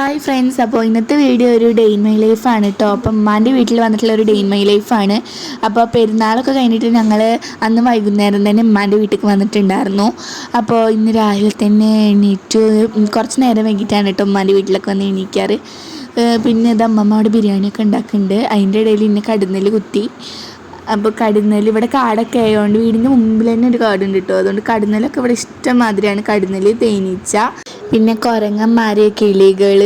Hi friends അപ്പോൾ ഇന്നത്തെ video ഒരു ഡെയിൻ മൈ ലൈഫാണ് കേട്ടോ അപ്പം ഉമ്മാന്റെ വീട്ടിൽ വന്നിട്ടുള്ള ഒരു ഡെയിൻ മൈ ലൈഫാണ് അപ്പോൾ പെരുന്നാളൊക്കെ കഴിഞ്ഞിട്ട് ഞങ്ങൾ അന്ന് വൈകുന്നേരം തന്നെ ഉമ്മാന്റെ വീട്ടിലേക്ക് വന്നിട്ടുണ്ടായിരുന്നു. അപ്പോൾ ഇന്ന് രാവിലെ തന്നെ എണീറ്റ്. കുറച്ച് നേരം വൈകിട്ടാണ് കേട്ടോ ഉമ്മാന്റെ വീട്ടിലൊക്കെ വന്ന് എണീക്കാറ്. പിന്നെ ഇത് അമ്മമ്മ അവിടെ ബിരിയാണിയൊക്കെ ഉണ്ടാക്കുന്നുണ്ട്. അതിന്റെ ഇടയിൽ ഇന്നെ കടുന്നൽ കുത്തി. അപ്പോൾ കടുന്നൽ ഇവിടെ കാടൊക്കെ ആയതുകൊണ്ട് വീടിന്റെ മുമ്പിൽ തന്നെ ഒരു കാടുണ്ട് കേട്ടോ അതുകൊണ്ട് കടുന്നലൊക്കെ ഇവിടെ ഇഷ്ടം മാതിരിയാണ്. കടുന്നൽ തേനീച്ച പിന്നെ കുരങ്ങന്മാര് കിളികൾ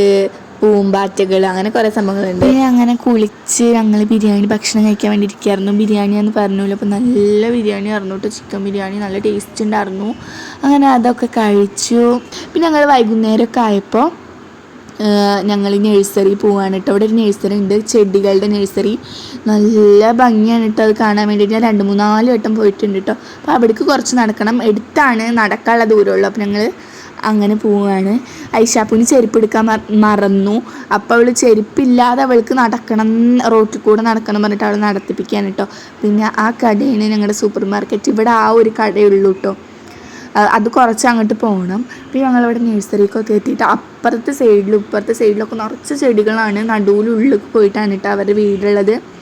പൂമ്പാറ്റകൾ അങ്ങനെ കുറേ സംഭവങ്ങളുണ്ട്. അങ്ങനെ കുളിച്ച് ഞങ്ങൾ ബിരിയാണി ഭക്ഷണം കഴിക്കാൻ വേണ്ടി ഇരിക്കുകയായിരുന്നു ബിരിയാണി എന്ന് പറഞ്ഞല്ലോ അപ്പോൾ നല്ല ബിരിയാണി ആയിരുന്നു കേട്ടോ ചിക്കൻ ബിരിയാണി നല്ല ടേസ്റ്റ് ഉണ്ടായിരുന്നു. അങ്ങനെ അതൊക്കെ കഴിച്ചു. പിന്നെ ഞങ്ങൾ വൈകുന്നേരമൊക്കെ ആയപ്പോൾ ഞങ്ങൾ നഴ്സറി പോവാണ് കേട്ടോ അവിടെ ഒരു നഴ്സറി ഉണ്ട് ചെടികളുടെ നഴ്സറി. നല്ല ഭംഗിയാണ് കേട്ടോ അത് കാണാൻ വേണ്ടിയിട്ട് ഞാൻ രണ്ട് മൂന്നാൽ വട്ടം പോയിട്ടുണ്ട് കേട്ടോ അപ്പോൾ അവിടേക്ക് കുറച്ച് നടക്കണം. എടുത്താണ് നടക്കാനുള്ള ദൂരമുള്ളൂ. അപ്പോൾ ഞങ്ങൾ അങ്ങനെ പോവുകയാണ്. ഐഷാപ്പുവിന് ചെരുപ്പ് എടുക്കാൻ മറ- മറന്നു. അപ്പോൾ അവൾ ചെരുപ്പില്ലാതെ അവൾക്ക് നടക്കണം റോട്ടിൽ കൂടെ നടക്കണം പറഞ്ഞിട്ട് അവൾ നടത്തിപ്പിക്കാൻ കേട്ടോ പിന്നെ ആ കടയാണ് ഞങ്ങളുടെ സൂപ്പർ മാർക്കറ്റ് ഇവിടെ ആ ഒരു കടയുള്ളൂ കേട്ടോ അത് കുറച്ച് അങ്ങോട്ട് പോകണം അപ്പോൾ ഞങ്ങളിവിടെ നഴ്സറിക്കൊക്കെ എത്തിയിട്ട് അപ്പുറത്തെ സൈഡിലും ഇപ്പുറത്തെ സൈഡിലൊക്കെ നിറച്ച് ചെടികളാണ് നടുവിലുള്ളിൽ പോയിട്ടാണ് കേട്ടോ അവരുടെ വീടുള്ളത്.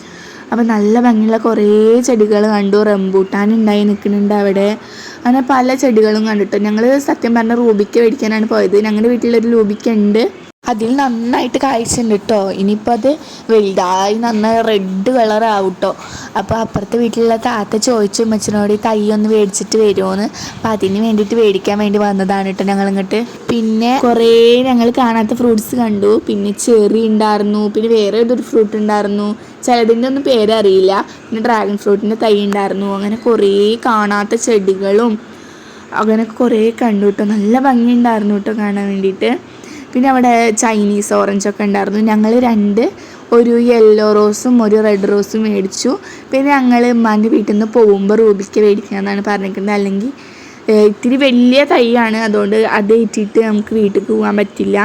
അപ്പോൾ നല്ല ഭംഗിയുള്ള കുറേ ചെടികൾ കണ്ടു. റംബൂട്ടാൻ ഉണ്ടായി നിൽക്കുന്നുണ്ട് അവിടെ. അങ്ങനെ പല ചെടികളും കണ്ടിട്ടോ ഞങ്ങൾ സത്യം പറഞ്ഞാൽ റൂബിക്ക മേടിക്കാനാണ് പോയത്. ഞങ്ങളുടെ വീട്ടിലൊരു റൂബിക്ക ഉണ്ട് അതിൽ നന്നായിട്ട് കായ്ച്ചുണ്ട് കേട്ടോ ഇനിയിപ്പോൾ അത് വലുതായി നന്നായി റെഡ് കളർ ആവും കേട്ടോ അപ്പോൾ അപ്പുറത്തെ വീട്ടിലുള്ള താത്ത ചോദിച്ചു ഉമ്മച്ചനോട് തൈ ഒന്ന് മേടിച്ചിട്ട് വരുമോന്ന് അപ്പം അതിന് വേണ്ടിയിട്ട് മേടിക്കാൻ വേണ്ടി വന്നതാണ് കേട്ടോ ഞങ്ങൾ ഇങ്ങോട്ട് പിന്നെ കുറേ ഞങ്ങൾ കാണാത്ത ഫ്രൂട്ട്സ് കണ്ടു. പിന്നെ ചെറി ഉണ്ടായിരുന്നു. പിന്നെ വേറെ ഏതൊരു ഫ്രൂട്ട് ഉണ്ടായിരുന്നു. ചിലതിന്റെ ഒന്നും പേരറിയില്ല. പിന്നെ ഡ്രാഗൺ ഫ്രൂട്ടിന്റെ തൈ ഉണ്ടായിരുന്നു. അങ്ങനെ കുറേ കാണാത്ത ചെടികളും അങ്ങനെ കുറേ കണ്ടു കേട്ടോ നല്ല ഭംഗിയുണ്ടായിരുന്നു കേട്ടോ കാണാൻ വേണ്ടിയിട്ട്. പിന്നെ അവിടെ ചൈനീസ് ഓറഞ്ച് ഒക്കെ ഉണ്ടായിരുന്നു. ഞങ്ങൾ രണ്ട് ഒരു യെല്ലോ റോസും ഒരു റെഡ് റോസും മേടിച്ചു. പിന്നെ ഞങ്ങൾ ഉമ്മാന്റെ വീട്ടിൽ നിന്ന് പോകുമ്പോൾ റൂബിക്ക് മേടിക്കാമെന്നാണ് പറഞ്ഞിരിക്കുന്നത്. അല്ലെങ്കിൽ ഇത്തിരി വലിയ തൈയാണ്. അതുകൊണ്ട് അത് ഏറ്റിട്ട് നമുക്ക് വീട്ടിൽ പോകാൻ പറ്റില്ല.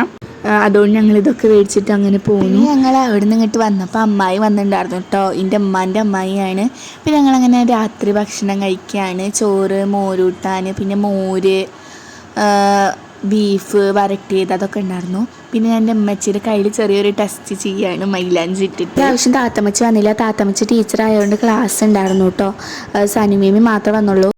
അതുകൊണ്ട് ഞങ്ങൾ ഇതൊക്കെ മേടിച്ചിട്ട് അങ്ങനെ പോകുന്നു ഞങ്ങൾ അവിടെ നിന്ന് ഇങ്ങോട്ട് വന്നപ്പോൾ അമ്മായി വന്നിട്ടുണ്ടായിരുന്നു കേട്ടോ എന്റെ അമ്മാന്റെ അമ്മായിയാണ്. പിന്നെ ഞങ്ങളങ്ങനെ രാത്രി ഭക്ഷണം കഴിക്കുകയാണ് ചോറ് മോരൂട്ടാൻ പിന്നെ മോര് ബീഫ് വരട്ടിയത് അതൊക്കെ ഉണ്ടായിരുന്നു. പിന്നെ എന്റെ അമ്മച്ചിയുടെ കയ്യിൽ ചെറിയൊരു ടെസ്റ്റ് ചെയ്യാണ് മൈലാഞ്ചി ഇട്ടിട്ട്. ആവശ്യം താത്തമ്മച്ചി വന്നില്ല. താത്തമ്മച്ചി ടീച്ചറായതുകൊണ്ട് ക്ലാസ് ഉണ്ടായിരുന്നു കേട്ടോ സനിമേമി മാത്രമേ വന്നുള്ളൂ.